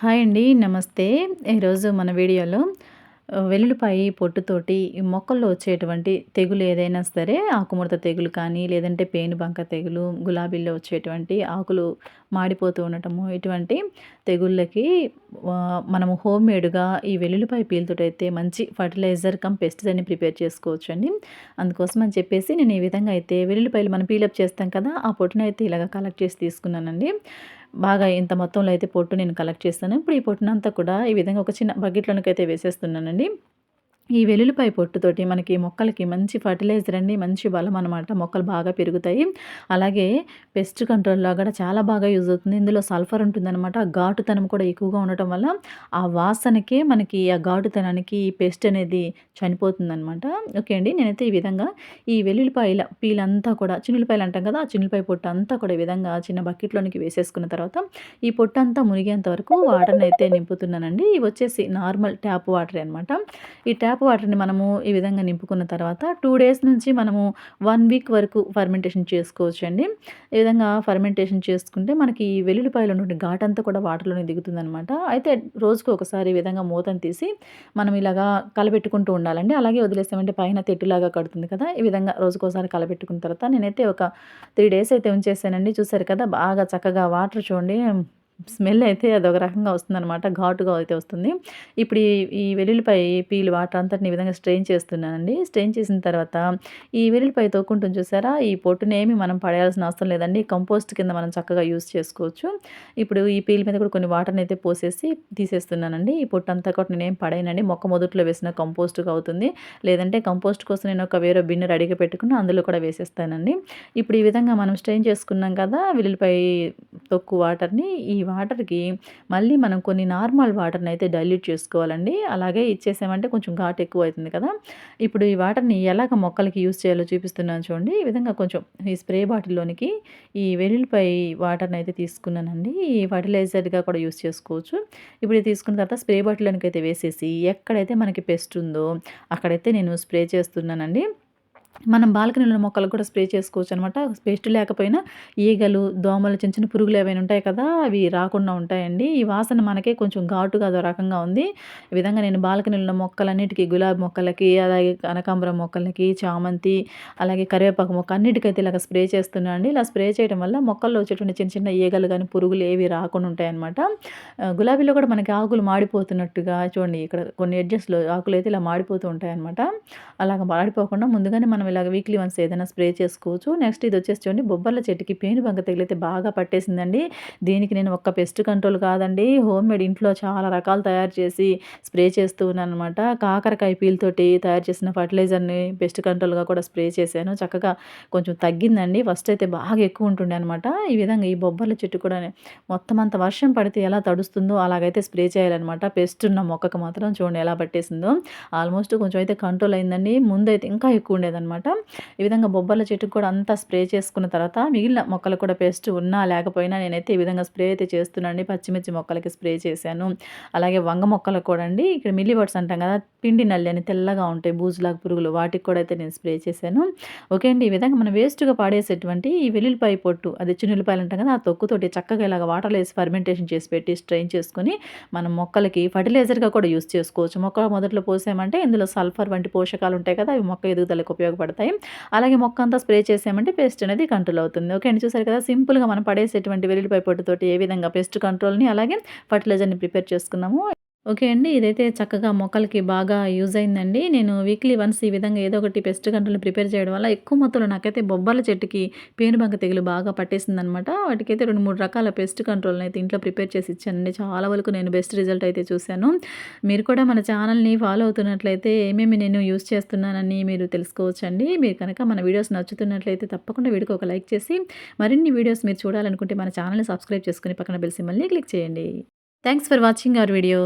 Hi అండి నమస్తే. ఈరోజు మన వీడియోలో వెల్లుల్లిపాయ పొట్టుతోటి మొక్కల్లో వచ్చేటువంటి తెగులు ఏదైనా సరే ఆకుముడత తెగులు కానీ లేదంటే పేనుబంక తెగులు గులాబీల్లో వచ్చేటువంటి ఆకులు మాడిపోతూ ఉండటము ఇటువంటి తెగుళ్ళకి మనము హోమ్ మేడ్గా ఈ వెల్లుల్లిపాయ అయితే మంచి ఫర్టిలైజర్ కమ్ పెస్టిసైడ్ని ప్రిపేర్ చేసుకోవచ్చు అండి అందుకోసం అని చెప్పేసి నేను ఈ విధంగా అయితే వెల్లుల్లిపాయలు మనం పీలప్ చేస్తాం కదా ఆ పొట్టునైతే ఇలాగ కలెక్ట్ చేసి తీసుకున్నానండి. బాగా ఇంత మొత్తంలో అయితే పొట్టు నేను కలెక్ట్ చేస్తాను. ఇప్పుడు ఈ పొట్టునంతా కూడా ఈ విధంగా ఒక చిన్న బకెట్లోనికి అయితే వేసేస్తున్నానండి. ఈ వెల్లుల్లిపాయ పొట్టుతోటి మనకి మొక్కలకి మంచి ఫర్టిలైజర్ అండి మంచి బలం అనమాట మొక్కలు బాగా పెరుగుతాయి. అలాగే పెస్ట్ కంట్రోల్లో కూడా చాలా బాగా యూజ్ అవుతుంది. ఇందులో సల్ఫర్ ఉంటుందన్నమాట. ఘాటుతనం కూడా ఎక్కువగా ఉండటం వల్ల ఆ వాసనకే మనకి ఆ ఘాటుతనానికి ఈ పెస్ట్ అనేది చనిపోతుందనమాట ఓకే అండి నేనైతే ఈ విధంగా ఈ వెల్లుల్లిపాయల పీలంతా కూడా చిన్నులపాయలు అంటాం కదా ఆ చిన్నులపాయ పొట్టు అంతా కూడా ఈ విధంగా చిన్న బకెట్లోనికి వేసేసుకున్న తర్వాత ఈ పొట్టు అంతా మునిగేంత వరకు వాటర్ని అయితే నింపుతున్నానండి. ఇవి వచ్చేసి నార్మల్ ట్యాప్ వాటర్ అనమాట ఈ ట్యాప్ ట్యాప్ వాటర్ని మనము ఈ విధంగా నింపుకున్న తర్వాత టూ డేస్ నుంచి మనము వన్ వీక్ వరకు ఫర్మెంటేషన్ చేసుకోవచ్చు అండి ఈ విధంగా ఫర్మెంటేషన్ చేసుకుంటే మనకి ఈ వెల్లుల్లిపాయలు ఉన్నటువంటి ఘాట్ అంతా కూడా వాటర్లోనే దిగుతుందనమాట అయితే రోజుకు ఒకసారి ఈ విధంగా మూతను తీసి మనం ఇలాగా కలబెట్టుకుంటూ ఉండాలండి. అలాగే వదిలేస్తామంటే పైన తెట్టులాగా కడుతుంది కదా. ఈ విధంగా రోజుకోసారి కలబెట్టుకున్న తర్వాత నేనైతే ఒక త్రీ డేస్ అయితే ఉంచేసానండి. చూసారు కదా బాగా చక్కగా వాటర్ చూడండి. స్మెల్ అయితే అదొక రకంగా వస్తుందన్నమాట ఘాటుగా అయితే వస్తుంది. ఇప్పుడు ఈ వెల్లుల్లిపాయ పీలు వాటర్ అంతటిని ఈ విధంగా స్ట్రెయిన్ చేస్తున్నానండి. స్ట్రెయిన్ చేసిన తర్వాత ఈ వెల్లుల్లిపాయ తోక్కుంటుంది చూసారా? ఈ పొట్టునేమి మనం పడేయాల్సిన అవసరం లేదండి. కంపోస్ట్ కింద మనం చక్కగా యూస్ చేసుకోవచ్చు. ఇప్పుడు ఈ పీల్ మీద కూడా కొన్ని వాటర్ని అయితే పోసేసి తీసేస్తున్నానండి. ఈ పొట్టు అంతా కూడా నేనేం పడేయనండి. మొక్క మొదట్లో వేసిన కంపోస్ట్గా అవుతుంది. లేదంటే కంపోస్ట్ కోసం నేను ఒక వేరే బిన్నె రెడీగా పెట్టుకుని అందులో కూడా వేసేస్తానండి. ఇప్పుడు ఈ విధంగా మనం స్ట్రెయిన్ చేసుకున్నాం కదా వెల్లుల్లిపాయ తొక్కు వాటర్ని ఈ వాటర్కి మళ్ళీ మనం కొన్ని నార్మల్ వాటర్ని అయితే డైల్యూట్ చేసుకోవాలండి. అలాగే ఇచ్చేసామంటే కొంచెం ఘాట్ ఎక్కువ అవుతుంది కదా. ఇప్పుడు ఈ వాటర్ని ఎలాగ మొక్కలకి యూస్ చేయాలో చూపిస్తున్నాను చూడండి. ఈ విధంగా కొంచెం ఈ స్ప్రే బాటిల్లోనికి ఈ వెల్లుల్లిపై వాటర్ని అయితే తీసుకున్నానండి. ఈ ఫర్టిలైజర్గా కూడా యూస్ చేసుకోవచ్చు. ఇప్పుడు తీసుకున్న తర్వాత స్ప్రే బాటిల్లోనికి అయితే వేసేసి ఎక్కడైతే మనకి పెస్ట్ ఉందో అక్కడైతే నేను స్ప్రే చేస్తున్నానండి. మనం బాల్కనీలో మొక్కలు కూడా స్ప్రే చేసుకోవచ్చు అనమాట పేస్ట్ లేకపోయినా ఈగలు దోమలు చిన్న చిన్న పురుగులు ఏవైనా ఉంటాయి కదా అవి రాకుండా ఉంటాయండి. ఈ వాసన మనకే కొంచెం ఘాటుగా అదో రకంగా ఉంది. ఈ విధంగా నేను బాల్కనీలో మొక్కలన్నిటికీ గులాబీ మొక్కలకి అలాగే కనకాంబరం మొక్కలకి చామంతి అలాగే కరివేపాకు మొక్క అన్నిటికైతే ఇలాగ స్ప్రే చేస్తున్నాను అండి. ఇలా స్ప్రే చేయడం వల్ల మొక్కల్లో వచ్చేటువంటి చిన్న చిన్న ఈగలు కానీ పురుగులు ఏవి రాకుండా ఉంటాయన్నమాట గులాబీలో కూడా మనకి ఆకులు మాడిపోతున్నట్టుగా చూడండి. ఇక్కడ కొన్ని ఎడ్జస్ట్లో ఆకులు అయితే ఇలా మాడిపోతూ ఉంటాయన్నమాట. అలాగ మాడిపోకుండా ముందుగానే మనం ఇలాగ వీక్లీ వన్స్ ఏదైనా స్ప్రే చేసుకోవచ్చు. నెక్స్ట్ ఇది వచ్చేసి చూడండి బొబ్బర్ల చెట్టుకి పేను బంక తగిలితే బాగా పట్టేసిందండి. దీనికి నేను ఒక్క పెస్ట్ కంట్రోల్ కాదండి హోమ్ మేడ్ ఇంట్లో చాలా రకాలు తయారు చేసి స్ప్రే చేస్తూ ఉన్నాను అనమాట కాకరకాయ పీల్తోటి తయారు చేసిన ఫర్టిలైజర్ని పెస్ట్ కంట్రోల్గా కూడా స్ప్రే చేశాను. చక్కగా కొంచెం తగ్గిందండి. ఫస్ట్ అయితే బాగా ఎక్కువ ఉంటుండే అనమాట ఈ విధంగా ఈ బొబ్బర్ల చెట్టు కూడా మొత్తం అంత వర్షం పడితే ఎలా తడుస్తుందో అలాగైతే స్ప్రే చేయాలన్నమాట. పెస్ట్ ఉన్న మొక్కకు మాత్రం చూడండి ఎలా పట్టేసిందో. ఆల్మోస్ట్ కొంచెం అయితే కంట్రోల్ అయిందండి. ముందైతే ఇంకా ఎక్కువ ఉండేదన్నమాట. అనమాట ఈ విధంగా బొబ్బర్ల చెట్టుకు కూడా అంతా స్ప్రే చేసుకున్న తర్వాత మిగిలిన మొక్కలు కూడా పేస్ట్ ఉన్నా లేకపోయినా నేనైతే ఈ విధంగా స్ప్రే అయితే చేస్తున్నాను పచ్చిమిర్చి మొక్కలకి స్ప్రే చేశాను. అలాగే వంగ మొక్కలకు కూడా అండి. ఇక్కడ మిల్లీ బర్డ్స్ అంటాం కదా పిండి నల్లి అని తెల్లగా ఉంటాయి బూజులాగా పురుగులు. వాటికి కూడా అయితే నేను స్ప్రే చేశాను. ఓకే అండి ఈ విధంగా మనం వేస్ట్గా పాడేసేటువంటి ఈ వెల్లుల్లిపాయ పొట్టు అది చిన్నులపాయలు అంటాం కదా ఆ తొక్కుతోటి చక్కగా ఇలాగ వాటర్లో వేసి ఫర్మెంటేషన్ చేసి పెట్టి స్ట్రెయిన్ చేసుకొని మనం మొక్కలకి ఫర్టిలైజర్గా కూడా యూస్ చేసుకోవచ్చు. మొక్క మొదట్లో పోసామంటే ఇందులో సల్ఫర్ వంటి పోషకాలు ఉంటాయి కదా అవి మొక్క ఎదుగుదలకు ఉపయోగపడతాయి. పడతాయి. అలాగే మొక్క అంతా స్ప్రే చేసామంటే పేస్ట్ అనేది కంట్రోల్ అవుతుంది. ఓకే అండి చూసారు కదా? సింపుల్గా మనం పడేసేటువంటి వెల్లుల్లిపాయ పొట్టుతోటి ఏ విధంగా పెస్ట్ కంట్రోల్ని అలాగే ఫర్టిలైజర్ని ప్రిపేర్ చేసుకున్నాము. ఓకే అండి. ఇదైతే చక్కగా మొక్కలకి బాగా యూజ్ అయిందండి. నేను వీక్లీ వన్స్ ఈ విధంగా ఏదో ఒకటి పెస్ట్ కంట్రోల్ ప్రిపేర్ చేయడం వల్ల ఎక్కువ మొత్తంలో నాకైతే బొబ్బర్ల చెట్టుకి పేనుబంక తెగులు బాగా పట్టేసిందనమాట వాటికైతే రెండు మూడు రకాల పెస్ట్ కంట్రోల్ని అయితే ఇంట్లో ప్రిపేర్ చేసి ఇచ్చానండి. చాలా వరకు నేను బెస్ట్ రిజల్ట్ అయితే చూశాను. మీరు కూడా మన ఛానల్ని ఫాలో అవుతున్నట్లయితే ఏమేమి నేను యూస్ చేస్తున్నానని మీరు తెలుసుకోవచ్చండి. మీరు కనుక మన వీడియోస్ నచ్చుతున్నట్లయితే తప్పకుండా వీడికి ఒక లైక్ చేసి మరిన్ని వీడియోస్ మీరు చూడాలనుకుంటే మన ఛానల్ని సబ్స్క్రైబ్ చేసుకుని పక్కన బెల్ మళ్ళీ క్లిక్ చేయండి. Thanks for watching our video.